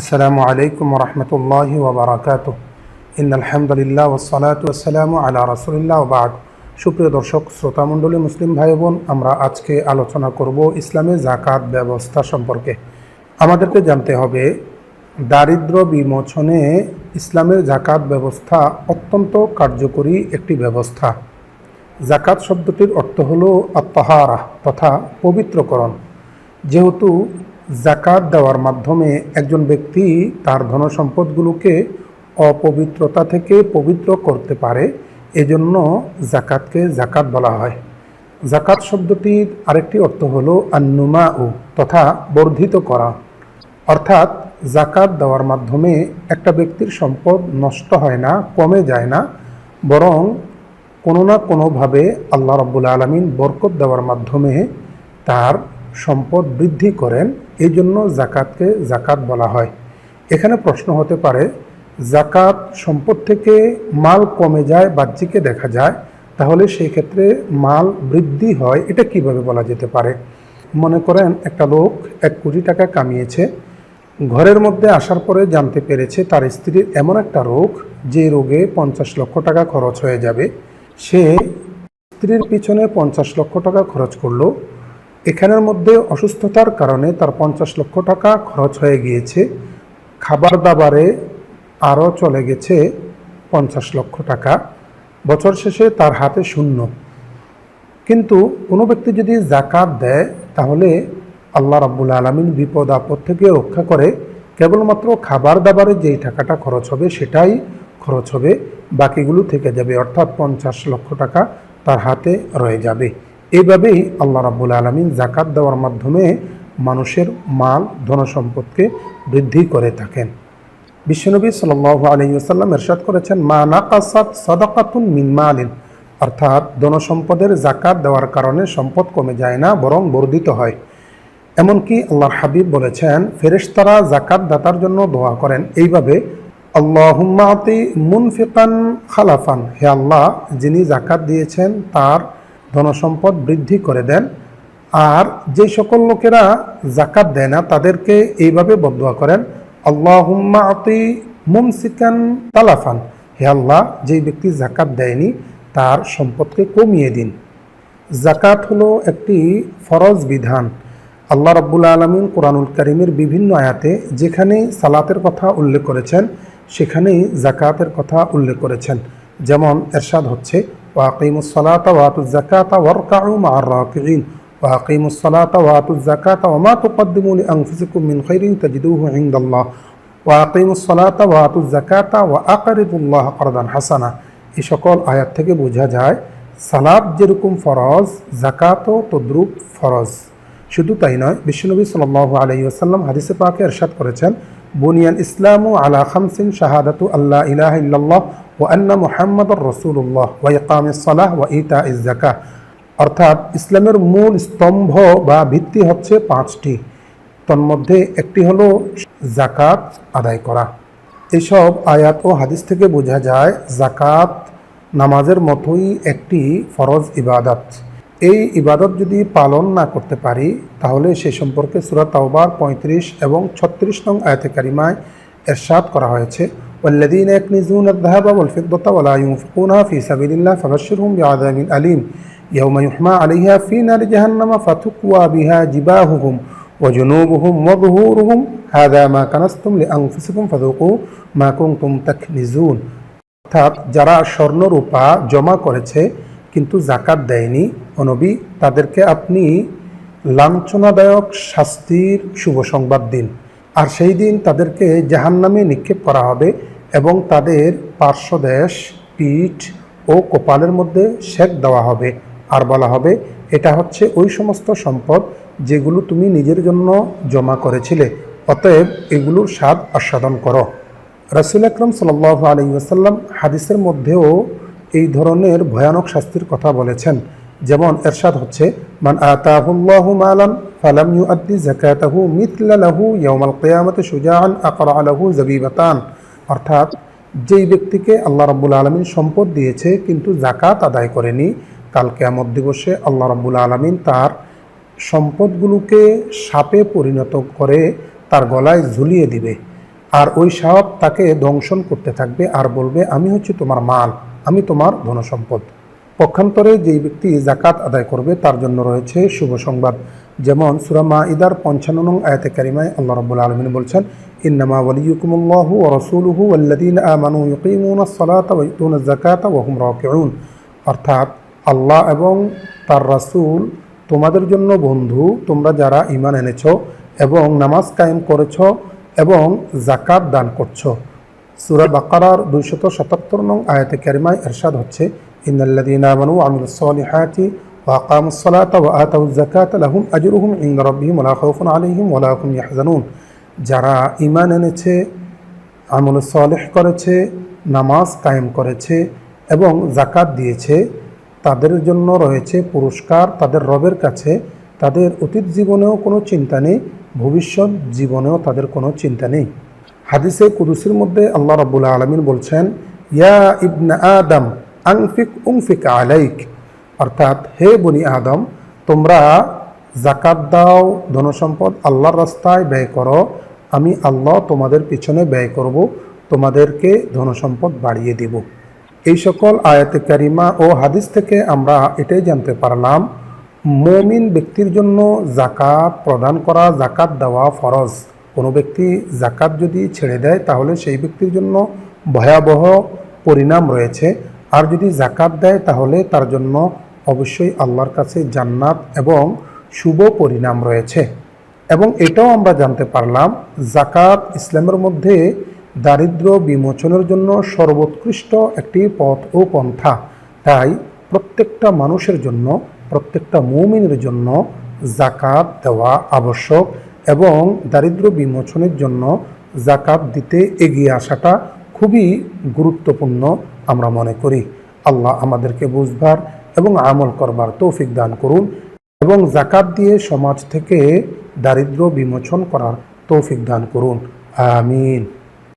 আসসালামু আলাইকুম রহমতুল্লাহ ওবরাকাত ইন আলহামদুলিল্লাহ ওসালাত আসসালামু আলা রসুলিল্লাহ বাদ। সুপ্রিয় দর্শক শ্রোতামণ্ডলী মুসলিম ভাই বোন আমরা আজকে আলোচনা করব ইসলামে জাকাত ব্যবস্থা সম্পর্কে। আমাদেরকে জানতে হবে, দারিদ্র বিমোচনে ইসলামের জাকাত ব্যবস্থা অত্যন্ত কার্যকরী একটি ব্যবস্থা। জাকাত শব্দটির অর্থ হল আত্মাহারা তথা পবিত্রকরণ। যেহেতু জাকাত দেওয়ার মাধ্যমে একজন ব্যক্তি তার ধনসম্পদগুলোকে অপবিত্রতা থেকে পবিত্র করতে পারে, এজন্য জাকাতকে জাকাত বলা হয়। জাকাত শব্দটির আরেকটি অর্থ হলো আন্নুমা ও তথা বর্ধিত করা। অর্থাৎ জাকাত দেওয়ার মাধ্যমে একটা ব্যক্তির সম্পদ নষ্ট হয় না, কমে যায় না, বরং কোনো না কোনোভাবে আল্লাহ রব্বুল আলমিন বরকত দেওয়ার মাধ্যমে তার সম্পদ বৃদ্ধি করেন এই জন্য জাকাতকে জাকাত বলা হয়। এখানে প্রশ্ন হতে পারে, জাকাত সম্পদ থেকে মাল কমে যায়, বাহ্যিকে দেখা যায়, তাহলে সেই ক্ষেত্রে মাল বৃদ্ধি হয়, এটা কীভাবে বলা যেতে পারে? মনে করেন, একটা লোক এক কোটি টাকা কামিয়েছে, ঘরের মধ্যে আসার পরে জানতে পেরেছে তার স্ত্রীর এমন একটা রোগ, যে রোগে পঞ্চাশ লক্ষ টাকা খরচ হয়ে যাবে। সে স্ত্রীর পিছনে পঞ্চাশ লক্ষ টাকা খরচ করল এখানের মধ্যে অসুস্থতার কারণে তার পঞ্চাশ লক্ষ টাকা খরচ হয়ে গিয়েছে। খাবার দাবারে আরও চলে গেছে পঞ্চাশ লক্ষ টাকা। বছর শেষে তার হাতে শূন্য। কিন্তু কোনো ব্যক্তি যদি জাকাত দেয়, তাহলে আল্লাহ রাব্বুল আলমিন বিপদ আপদ থেকে রক্ষা করে। কেবলমাত্র খাবার দাবারে যেই টাকাটা খরচ হবে, সেটাই খরচ হবে। বাকিগুলো থেকে যাবে, অর্থাৎ পঞ্চাশ লক্ষ টাকা তার হাতে রয়ে যাবে। এইভাবেই আল্লাহ রাব্বুল আলমিন জাকাত দেওয়ার মাধ্যমে মানুষের মাল, ধনসম্পদকে বৃদ্ধি করে থাকেন। বিশ্বনবী সাল আলহিউসাল্লাম এরশাদ করেছেন, মা নাকাসাত সদাকাতুন মিন মালিন। অর্থাৎ ধনসম্পদের জাকাত দেওয়ার কারণে সম্পদ কমে যায় না, বরং বর্ধিত হয়। এমনকি আল্লাহর হাবিব বলেছেন, ফেরেশতারা জাকাত দাতার জন্য দোয়া করেন। এইভাবে আল্লাহুম্মাতি মুনফিকান খালাফান। হে আল্লাহ, যিনি জাকাত দিয়েছেন, তার ধনসম্পদ বৃদ্ধি করে দেন। আর যে সকল লোকেরা জাকাত দেয় না, তাদেরকে এইভাবে বদোয়া করেন, আল্লাহুম্মা আতি মুমসিকান তালাফান। হে আল্লাহ, যেই ব্যক্তি জাকাত দেয়নি, তার সম্পদকে কমিয়ে দিন। জাকাত হলো একটি ফরজ বিধান। আল্লাহ রাব্বুল আলমিন কোরআনুল করিমের বিভিন্ন আয়াতে যেখানে সালাতের কথা উল্লেখ করেছেন, সেখানেই জাকাতের কথা উল্লেখ করেছেন। যেমন এরশাদ হচ্ছে ওয়াকিমুসলাত ওয়াতুজ জাকাত ওয়ারকাউ মার রাকিন ওয়াকিমুসলাত ওয়াতুজ জাকাত ওমা তুকদ্দিমু লিআনফুসিকুম মিন খাইরিন তাজিদুহু ইনদাল্লাহ ওয়াকিমুসলাত ওয়াতুজ জাকাত ওয়া আকরিদুল্লাহ করদান হাসানা এই সকল আয়াত থেকে বোঝা যায়, সালাদ যেরকম ফরজ জাকাতও তদ্রুপ ফরজ। শুধু তাই নয়, বিশ্বনবী সাল আলহি আসাল্লাম হাদিসে পাকে এরশাদ করেছেন বুনিয়ান ইসলাম আলা খামসিন শাহাদাতু আল্লাহ ইলাহ ইল্লাল্লাহ ও আন্না মুহাম্মদ রসুল্লাহ ওয়া ইকাম সালাহ ওয়া ইতা ইজ জাকা অর্থাৎ ইসলামের মূল স্তম্ভ বা ভিত্তি হচ্ছে পাঁচটি। তন্মধ্যে একটি হলো জাকাত আদায় করা। এসব আয়াত ও হাদিস থেকে বোঝা যায় জাকাত নামাজের মতোই একটি ফরজ ইবাদত। এই ইবাদত যদি পালন না করতে পারি, তাহলে সে সম্পর্কে সুরাত তাওবার পঁয়ত্রিশ এবং ছত্রিশ নং আয়াতে কারিমায় এরশাদ করা হয়েছে। والذين يكنزون الذهب والفضة ولا ينفقونها في سبيل الله فبشرهم بعذاب أليم يوم يحمى عليها في نار جهنم فتقوى بها جباههم وجنوبهم وظهورهم هذا ما كنستم لأنفسكم فذوقوا ما كنتم تكنزون অর্থাৎ যারা স্বর্ণরূপা জমা করেছে কিন্তু জাকাত দেয়নি অনবী তাদেরকে আপনি লাঞ্ছনাদায়ক শাস্তির শুভ সংবাদ দিন আর সেই দিন তাদেরকে জাহান্নামে নিক্ষেপ করা হবে এবং তাদের পার্শ্বদেশ পিঠ ও কপালের মধ্যে শেক দেওয়া হবে। আর বলা হবে, এটা হচ্ছে ওই সমস্ত সম্পদ যেগুলো তুমি নিজের জন্য জমা করেছিলে। অতএব এগুলোর স্বাদ আস্বাদন করো। রসুল আকরম সাল আলী আসাল্লাম হাদিসের মধ্যেও এই ধরনের ভয়ানক শাস্তির কথা বলেছেন। যেমন এরশাদ হচ্ছে, মান আতাহুল্লাহু মালান ফালাম ইউআদ্দি যাকাতাহু মিথলা লাহু ইয়াউমাল কিয়ামতি শুজাআন আকরা লাহু জাবিবাতান। অর্থাৎ যেই ব্যক্তিকে আল্লাহ রাব্বুল আলামিন সম্পদ দিয়েছে কিন্তু জাকাত আদায় করেনি, কাল কিয়ামত দিবসে আল্লাহ রাব্বুল আলামিন তার সম্পদগুলোকে সাপে পরিণত করে তার গলায় ঝুলিয়ে দিবে। আর ওই সাপ তাকে দংশন করতে থাকবে আর বলবে, আমি হচ্ছে তোমার মাল, আমি তোমার ধনসম্পদ। পক্ষান্তরে যেই ব্যক্তি জাকাত আদায় করবে, তার জন্য রয়েছে শুভ সংবাদ। যেমন সুরামা ইদার পঞ্চান্ন নং আয়াতে কারিমায় আল্লাহ রব্বুল আলমিন বলছেন, ইন্নামা ওয়ালিয়ুকুমুল্লাহু ওয়া রাসূলুহু ওয়াল্লাযীনা আমানু ইউকিমুনাস সালাতা ওয়া ইউতুনাজ যাকাতা ওয়া হুম রাকিউন। অর্থাৎ আল্লাহ এবং তার রাসূল তোমাদের জন্য বন্ধু, তোমরা যারা ঈমান এনেছো এবং নামাজ কায়েম করেছ এবং জাকাত দান করছ। সুরা বাকারার দুইশত সাতাত্তর নং আয়াতে কারিমায় এরশাদ হচ্ছে সালিহাতি ওয়া আকামুস সালাতা ওয়া আতাউজ যাকাতা লাহুম আজরুহুম ইনদা রাব্বিহিম ওয়া লা খাউফুন আলাইহিম ওয়া লা হুম ইয়াহজানুন। যারা ঈমান এনেছে আমল সালেহ করেছে, নামাজ কায়েম করেছে এবং জাকাত দিয়েছে, তাদের জন্য রয়েছে পুরস্কার, তাদের রবের কাছে। তাদের অতীত জীবনেও কোনো চিন্তা নেই, ভবিষ্যৎ জীবনেও তাদের কোনো চিন্তা নেই। হাদিসে কুদুসির মধ্যে আল্লাহ রাব্বুল আলমিন বলছেন, ইয়া ইবনা আদম আংফিক উংফিক আলাইক। অর্থাৎ, হে বনি আদম, তোমরা জাকাত দাও, ধনসম্পদ আল্লাহর রাস্তায় ব্যয় করো, আমি আল্লাহ তোমাদের পিছনে ব্যয় করব, তোমাদেরকে ধনসম্পদ বাড়িয়ে দেব। এই সকল আয়াতে কারিমা ও হাদিস থেকে আমরা এটাই জানতে পারলাম, মমিন ব্যক্তির জন্য জাকাত প্রদান করা জাকাত দেওয়া ফরজ। কোনো ব্যক্তি জাকাত যদি ছেড়ে দেয়, তাহলে সেই ব্যক্তির জন্য ভয়াবহ পরিণাম রয়েছে। আর যদি জাকাত দেয়, তাহলে তার জন্য অবশ্যই আল্লাহর কাছে জান্নাত এবং শুভ পরিণাম রয়েছে। এবং এটাও আমরা জানতে পারলাম জাকাত ইসলামের মধ্যে দারিদ্র বিমোচনের জন্য সর্বোৎকৃষ্ট একটি পথ ও পন্থা। তাই প্রত্যেকটা মানুষের জন্য, প্রত্যেকটা মৌমিনের জন্য জাকাত দেওয়া আবশ্যক এবং দারিদ্র বিমোচনের জন্য জাকাত দিতে এগিয়ে আসাটা খুবই গুরুত্বপূর্ণ আমরা মনে করি। আল্লাহ আমাদেরকে বুঝবার এবং আমল করবার তৌফিক দান করুন এবং জাকাত দিয়ে সমাজ থেকে দারিদ্র বিমোচন করার তৌফিক দান করুন। আমিন।